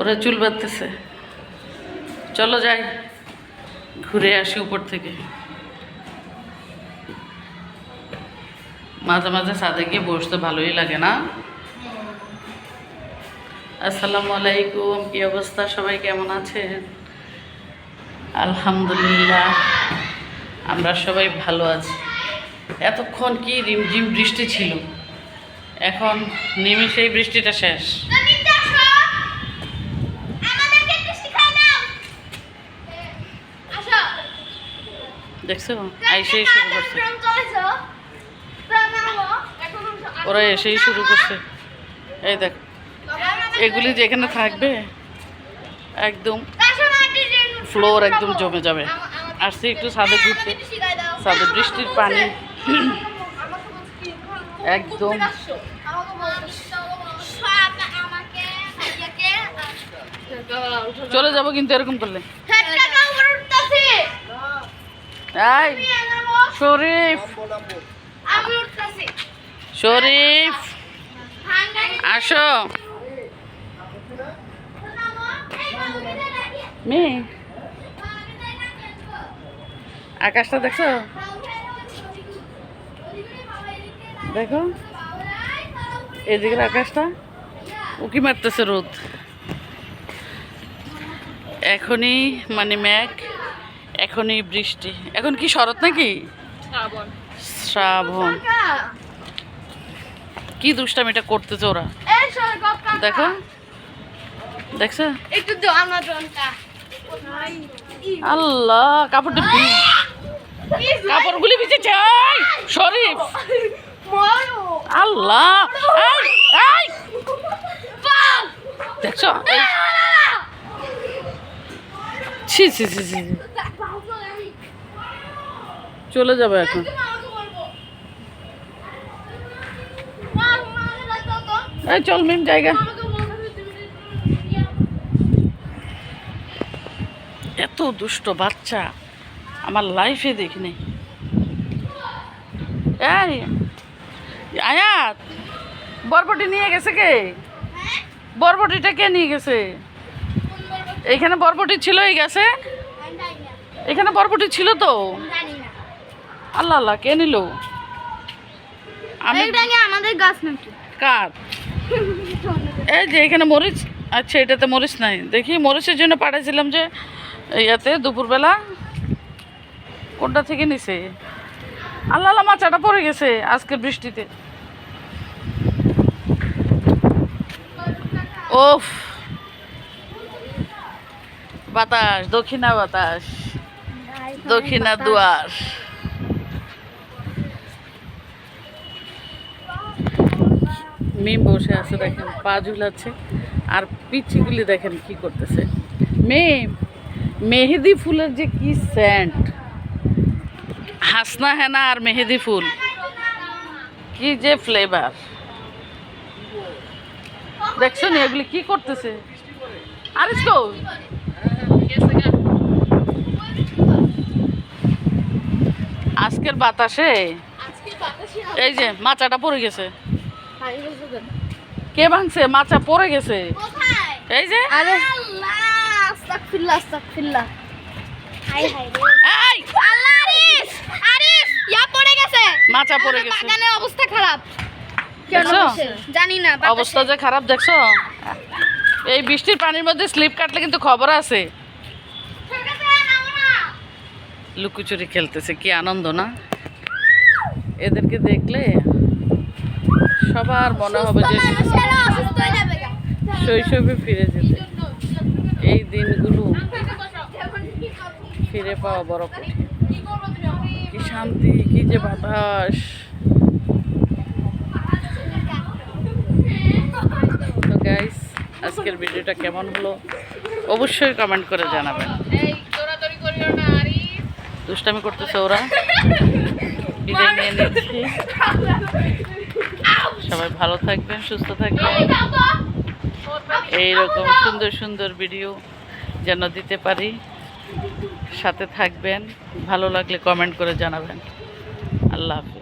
ওরা চুল বাঁধতেছে। চলো যাই, ঘুরে আসি উপর থেকে। মাঝে মাঝে সাদে গিয়ে বসতে ভালোই লাগে না? আসসালামু আলাইকুম, কি অবস্থা? সবাই কেমন আছেন? আলহামদুলিল্লাহ, আমরা সবাই ভালো আছি। এতক্ষণ কি রিমঝিম বৃষ্টি ছিল? এখন নিমিষেই বৃষ্টিটা শেষ। দেখছ? আইসেই শুরু করছে। ওরা এসেই শুরু করছে। এই দেখ, এগুলি যেখানে থাকবে, একদম ফ্লোর একদম জমে যাবে। আসছি একটু ছাদে ঘুরতে। ছাদে বৃষ্টির পানি। একদম। চলে যাব কিন্তু এরকম করলে। এই শরীফ। শরীফ আসো। মেয়ে আকাশটা দেখছ? দেখো। এদিকের আকাশটা। উকি মারতেছে রোদ। এখনই মানে মেঘ। এখনই বৃষ্টি। এখন কি শরৎ নাকি? শ্রাবণ। কি দুষ্টামিটা করতেছে ওরা? দেখো। দেখছ? একটু আল্লাহ কাপড়টা কাপড়গুলি ভিজেছে এই, শরীফ! আল্লাহ! এই, এই, দেখছ ছি ছি ছি ছি ছি। চলে যাবে এখন। এই চল মিম জায়গা। এত দুষ্ট বাচ্চা, আমার লাইফে দেখিনি। এই, আয়াত, বরবটি নিয়ে গেছে কে? বরবটিটা কে নিয়ে গেছে? এখানে বরবটি ছিল এই গেছে? এখানে বরবটি ছিল তো? আল্লাহ আল্লাহ কে নিল? আমি আমাদের গাছ নাকি? কার? এই যে এখানে মরিচ আচ্ছা এটাতে মরিচ নাই। দেখি মরিচের জন্য পাঠাইছিলাম যে ইয়াতে দুপুরবেলা। কোনটা থেকে নিছে? আল্লাহ আল্লাহ মাচাটা পড়ে গেছে আজকের বৃষ্টিতে। ওফ। বাতাস দক্ষিণা বাতাস। দক্ষিণা দুয়ার। মিম বসে আছে দেখেন পা ঝুলাচ্ছে আর পিচ্ছিগুলি দেখেন কি করতেছে। মেয়ে মেহেদি ফুলের যে কি স্যান্ট হাসনা হেনা আর মেহেদি ফুল। কি যে ফ্লেভার দেখছ নি এগুলি কি করতেছে? আরিস কো। আজকের বাতাসে এই যে মাচাটা পড়ে গেছে। কে ভাঙছে? মাচা পড়ে গেছে। এই যে। আরে আল্লাহ আস্তাগফিরুল্লাহ আস্তাগফিরুল্লাহ। হাই হাই এই! আল্লাহ আরিস আরিস ইয়া পড়ে গেছে। মাচা পড়ে গেছে। বাগানের অবস্থা খারাপ। কেন জানি না অবস্থা যে খারাপ দেখছ? এই বৃষ্টির পানির মধ্যে স্লিপ কাটলে কিন্তু খবর আছে। লুকোচুরি খেলতেছে কি আনন্দ না? এদেরকে দেখলে সবার মনে হবে যে। শৈশবে ফিরে যেতে। এই দিনগুলো ফিরে পাওয়া বড় কঠিন। কি শান্তি কি যে বাতাস। তো গাইস আজকের ভিডিওটা কেমন হলো? অবশ্যই কমেন্ট করে জানাবেন। দুষ্টামি করতেছে ওরা। বিদায় নিয়ে নিচ্ছি। সবাই ভালো থাকবেন, সুস্থ থাকবেন। এইরকম সুন্দর সুন্দর ভিডিও যেন দিতে পারি, সাথে থাকবেন। ভালো লাগলে কমেন্ট করে জানাবেন। আল্লাহ হাফেজ।